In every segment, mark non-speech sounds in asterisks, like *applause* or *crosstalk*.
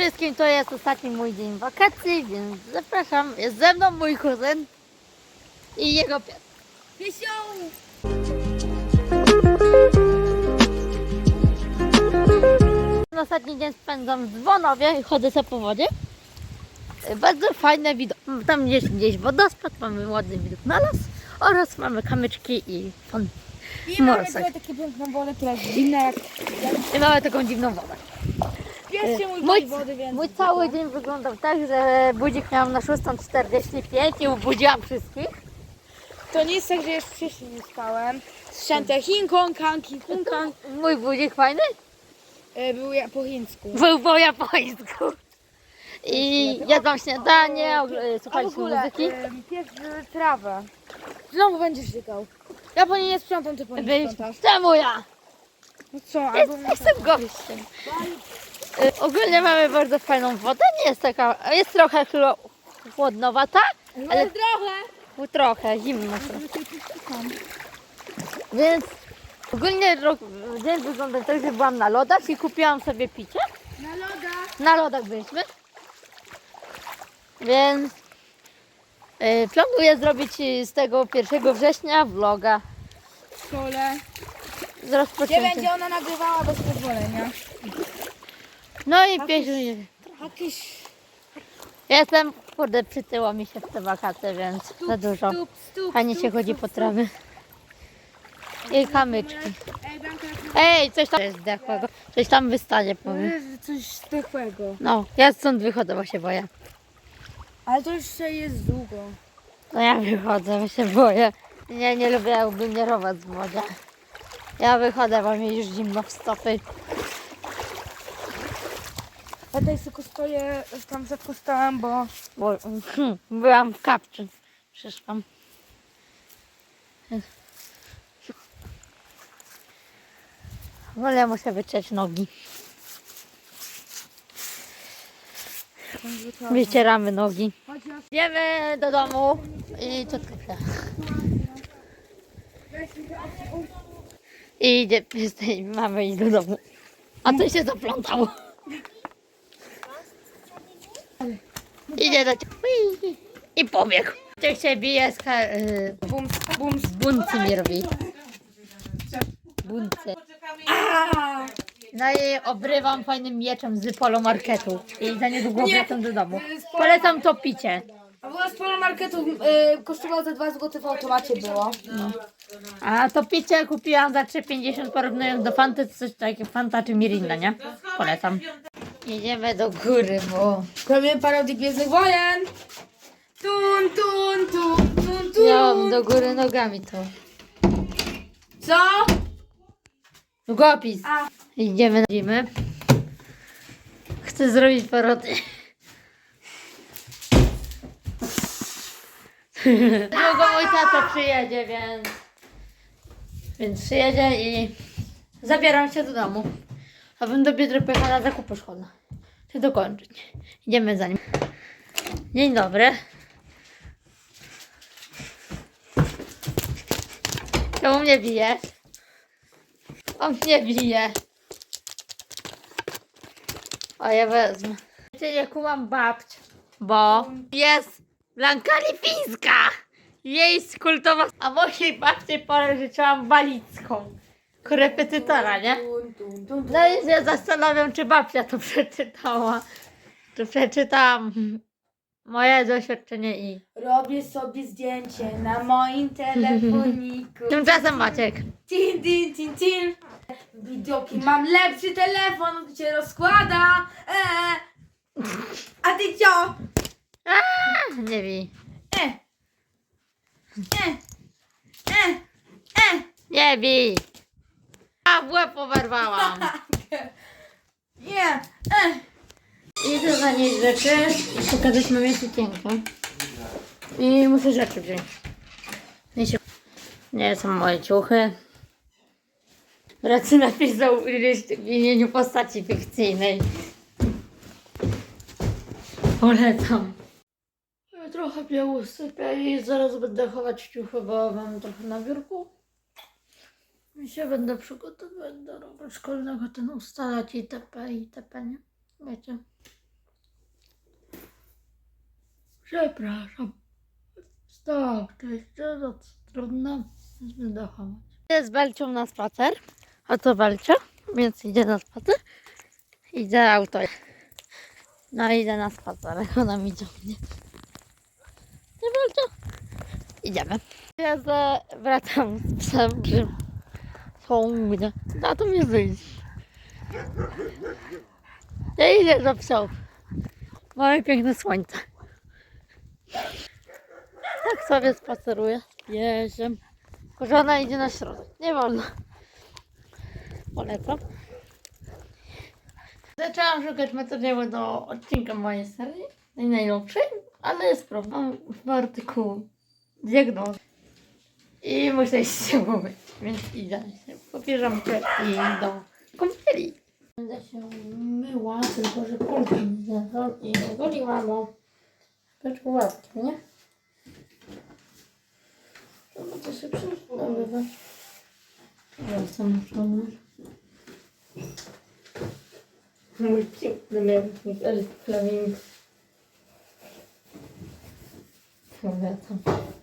wszystkim, to jest ostatni mój dzień wakacji, więc zapraszam. Jest ze mną mój kuzyn i jego pies. Piesio! Ostatni dzień spędzam w Dzwonowie i chodzę sobie po wodzie. Bardzo fajne widok. Tam jest gdzieś wodospad, mamy ładny widok na las oraz mamy kamyczki i on. I mamy taką piękną wodę, która jest zimna jak... I mamy taką dziwną wodę. Mój Mój, wody, więc... mój cały dzień wyglądał tak, że budzik miałam na 6.45 i obudziłam wszystkich. To nie jest tak, że jeszcze wcześniej nie spałem. Słyszałem te King Kong, Kang, King Kong, Kang. Mój budzik fajny? E, Był ja po chińsku. Był po japońsku. I jadłam śniadanie, słuchaliśmy muzyki. e, pies w trawę. Znowu będziesz żygał. Ja po niej nie sprzątam, ty po niej Byś, sprzątasz. czemu ja? No co, albo... Jest, jestem gościem. Y, Ogólnie mamy bardzo fajną wodę, nie jest taka, jest trochę chlo- chłodnowata, ale Ale trochę. trochę zimno. trochę. Więc ogólnie dzień wygląda tak, że byłam na lodach i kupiłam sobie picie. Na loda. Na lodach byliśmy. Więc y, planuję zrobić y, z tego 1 września vloga W szkole. z Gdzie rozpoczęciem. będzie ona nagrywała bez pozwolenia? No i pierwszy, Jakieś Jestem, kurde, przytyło mi się w te wakacje, więc za dużo. Stup, stup, Fajnie się stup, chodzi stup, po trawy. I kamyczki. Ej, coś tam jest zdechłego. Coś tam wystanie, powiem. jest coś zdechłego. No, ja stąd wychodzę, bo się boję. Ale to jeszcze jest długo. No ja wychodzę, bo się boję. Nie, nie lubię jakby nierować w wodzie. Ja wychodzę, bo mi już zimno w stopy. Ja tutaj tylko stoję, tam stałem, bo Bo, hmm, byłam w kapczy. Przyszłam. Wolę muszę wyciąć nogi. Wycieramy nogi. Idziemy do domu i tylko. I idzie *laughs* mamy iść do domu. A to się zaplątało. Idzie do ciebie i pobiegł. Jak się bije z ka- y, bums, bums. buncy mi robi. Buncy. No i obrywam fajnym mieczem z polomarketu. I za niedługo Nie. wracam do domu. Polo- Polecam to picie. A była z polomarketu, y, kosztowało za 2 zł w automacie było. A to picie kupiłam za 3,50 porównując do Fanty, to coś takiego Fanta czy Mirinda, nie? Polecam. Jedziemy do góry, bo Robimy parodię Gwiezdnych Wojen. Tun, tun, tun, tun, tun. miałam do góry nogami to. Co? Długopis. A. Idziemy na zimę. Chcę zrobić parodię. Długo mój tato przyjedzie, więc... Więc przyjedzie i zabieram się do domu. A bym do Biedry pojechała na zakupy szkolne. Chcę dokończyć. Idziemy za nim. Dzień dobry. Czemu mnie bijesz? On mnie bije. O, ja wezmę. Wiecie, nie kumam babć, bo jest Blanka Lipińska. Jej kultowa, a mojej babci pożyczyłam walicką. Korepetytora, nie? No i się zastanawiam, czy babcia to przeczytała. Czy przeczytałam moje doświadczenie i... Robię sobie zdjęcie na moim telefoniku. Tymczasem Maciek. Tin, tin, tin, tin. Widoki, mam lepszy telefon, on się rozkłada. Eee. A ty co? Nie bij. E. E. E. E. Nie bij. A, w łeb oberwałam. *laughs* Nie. E. Idę zanieść rzeczy i pokazać mamie sukienkę. I muszę rzeczy wziąć. Nie, się... nie są moje ciuchy. Racy napisał list w imieniu postaci fikcyjnej. Polecam. Ja trochę mnie i zaraz będę chować ciuchy, bo mam trochę na biurku. I się będę przygotowywać do roku szkolnego, ten ustalać itp. itp. nie? Wiecie. Przepraszam. Stop, to jest bardzo trudno. Będę hamować. Idę z Belcią na spacer. A to Belcia, więc idzie na spacer. Idę auto. No idę na spacer. Ona mi ciągnie. Nie Belcia? Idziemy. Ja wracam z psem, są mnie. Na to mnie wyjść. Ja idę za psów. Mamy piękne słońce. Tak sobie spaceruję. Jeżdżę. Tylko, że ona idzie na środek. Nie wolno. Polecam. Zaczęłam szukać materiału do odcinka mojej serii. Najnowszej. Ale jest problem. Mam artykuł diagnoz. I muszę się umyć. Więc idę się. Popierzam się i do kąpieli. Będę się myła, tylko że kolkę mi zjadł i ogoliłam o pieczławki, nie? Trzeba to się. Wracam muszę umyć. Mój piękny miałki elf flaming. Wracam. Gorzej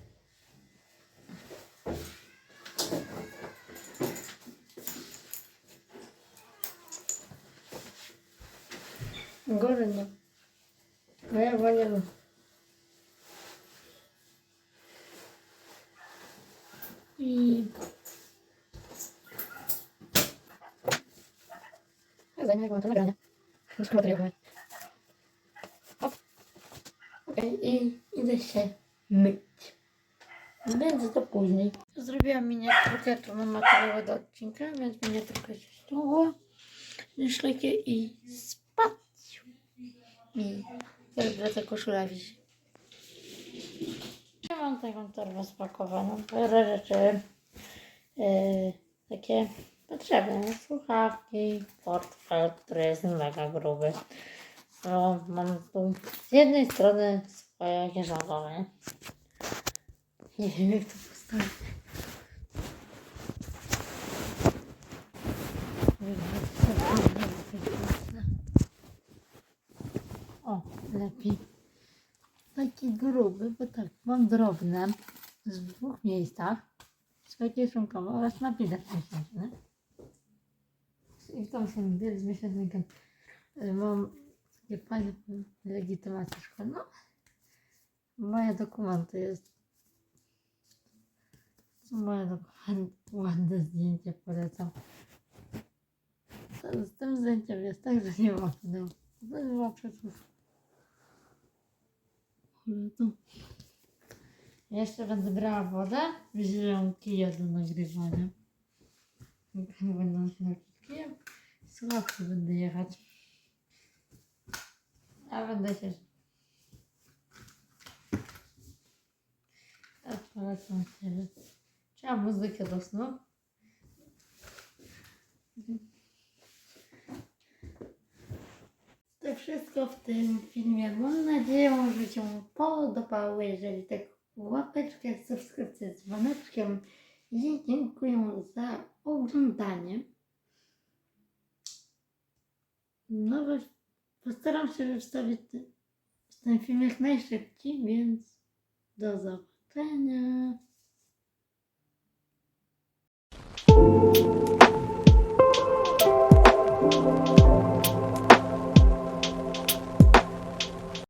nie. A ja wolę. I... Zajmę go to nagranie. Muszę materiał Hop. Okej, i idę się myć. Więc to później. Zrobiłam miniaturkę, tu mam materiał do odcinka, więc miniaturkę się ściągła. Szlekie i spać. I też wlecę koszula wisi. Ja mam taką torbę spakowaną. Parę rzeczy yy, takie potrzebne. Słuchawki, portfel, który jest mega gruby. No, mam tu z jednej strony swoje kieszonkowe. Nie wiem jak to postawić. Bo tak, mam drobne z dwóch miejscach. Swoje kieszonkowe oraz napisać miesięczny. I w samą z miesięcznikiem y, mam takie fajne legitymacje szkolne. Moje dokumenty jest moje dokumenty, ładne zdjęcie polecam. Z tym zdjęciem jest tak, że nie ma pudeł. To była przecież. To... Jeszcze będę brała wodę, wziąłem kija do nagrywania. Będę się kijem. Słuchawki będę jechać. A będę się... Tak, polecam się. Trzeba muzykę do snu. Wszystko w tym filmie. Mam nadzieję, że Ci się podobało. Jeżeli tak, łapeczkę, subskrypcję z dzwoneczkiem. I dziękuję za oglądanie. No, postaram się wstawić ten, ten film jak najszybciej, więc do zobaczenia.